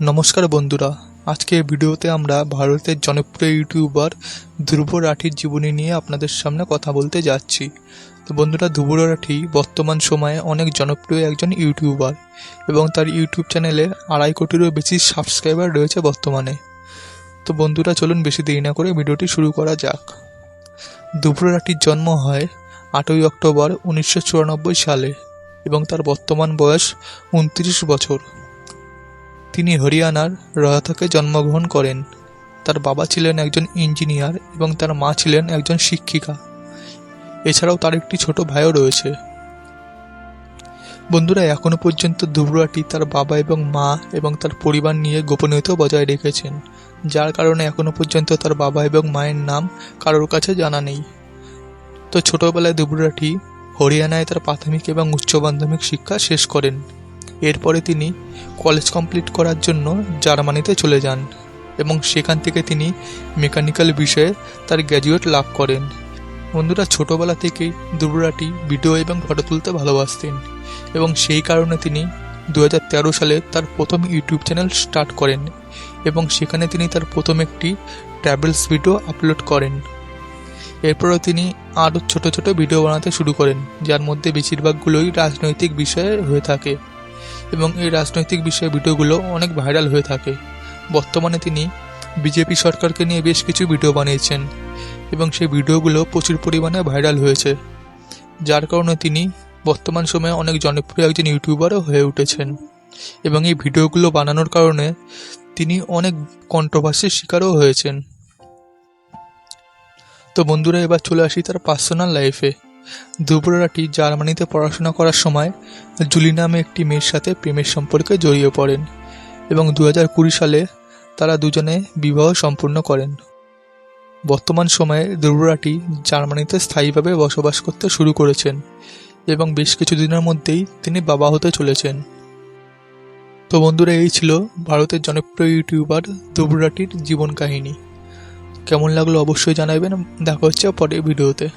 নমস্কার বন্ধুরা আজকের ভিডিওতে আমরা ভারতের জনপ্রিয় ইউটিউবার ধ্রুব রাঠির জীবনী নিয়ে আপনাদের সামনে কথা বলতে যাচ্ছি। তো বন্ধুরা, ধ্রুব রাঠি বর্তমান সময়ে অনেক জনপ্রিয় একজন ইউটিউবার এবং তার ইউটিউব চ্যানেলে আড়াই কোটিরও বেশি সাবস্ক্রাইবার রয়েছে বর্তমানে। তো বন্ধুরা, চলুন বেশি দেরি না করে ভিডিওটি শুরু করা যাক। ধ্রুব রাঠির জন্ম হয় আটই অক্টোবর উনিশশো চুরানব্বই সালে এবং তার বর্তমান বয়স উনত্রিশ বছর। তিনি হরিয়ানার রয়থাকে জন্মগ্রহণ করেন। তার বাবা ছিলেন একজন ইঞ্জিনিয়ার এবং তার মা ছিলেন একজন শিক্ষিকা। এছাড়াও তার একটি ছোট ভাইও রয়েছে। বন্ধুরা, এখনও পর্যন্ত ধুবরাটি তার বাবা এবং মা এবং তার পরিবার নিয়ে গোপনীয়তা বজায় রেখেছেন, যার কারণে এখনও পর্যন্ত তার বাবা এবং মায়ের নাম কারোর কাছে জানা নেই। তো ছোটবেলায় ধুবরাটি হরিয়ানায় তার প্রাথমিক এবং উচ্চ মাধ্যমিক শিক্ষা শেষ করেন। এরপরে তিনি কলেজ কমপ্লিট করার জন্য জার্মানিতে চলে যান এবং সেখান থেকে তিনি মেকানিক্যাল বিষয়ে তার গ্র্যাজুয়েট লাভ করেন। বন্ধুরা, ছোটোবেলা থেকেই দুবরাটি ভিডিও এবং ফটো তুলতে ভালোবাসতেন এবং সেই কারণে তিনি দু হাজার তেরো সালে তার প্রথম ইউটিউব চ্যানেল স্টার্ট করেন এবং সেখানে তিনি তার প্রথম একটি ট্রাভেলস ভিডিও আপলোড করেন। এরপরও তিনি আরও ছোট ছোট ভিডিও বানাতে শুরু করেন, যার মধ্যে বেশিরভাগগুলোই রাজনৈতিক বিষয়ে হয়ে থাকে। এবং এই রাজনৈতিক বিষয়ে ভিডিওগুলো অনেক ভাইরাল হয়ে থাকে। বর্তমানে তিনি বিজেপি সরকারকে নিয়ে বেশ কিছু ভিডিও বানিয়েছেন এবং সেই ভিডিওগুলো প্রচুর পরিমাণে ভাইরাল হয়েছে। যার কারণে তিনি বর্তমান সময়ে অনেক জনপ্রিয় একজন ইউটিউবারও হয়ে উঠেছেন এবং এই ভিডিওগুলো বানানোর কারণে তিনি অনেক কন্ট্রোভার্সির শিকারও হয়েছেন। তো বন্ধুরা, এবার চলে আসি তার পার্সোনাল লাইফে দুপুরাটি জার্মানিতে পড়াশোনা করার সময় জুলি নামে একটি মেয়ের সাথে প্রেমের সম্পর্কে জড়িয়ে পড়েন এবং দু হাজার কুড়ি সালে তারা দুজনে বিবাহ সম্পূর্ণ করেন। বর্তমান সময়ে দুর্বরাটি জার্মানিতে স্থায়ীভাবে বসবাস করতে শুরু করেছেন এবং বেশ কিছু দিনের মধ্যেই তিনি বাবা হতে চলেছেন। তো বন্ধুরা, এই ছিল ভারতের জনপ্রিয় ইউটিউবার দুবরাটির জীবন কাহিনী। কেমন লাগল অবশ্যই জানাবেন। দেখা হচ্ছে পরের ভিডিওতে।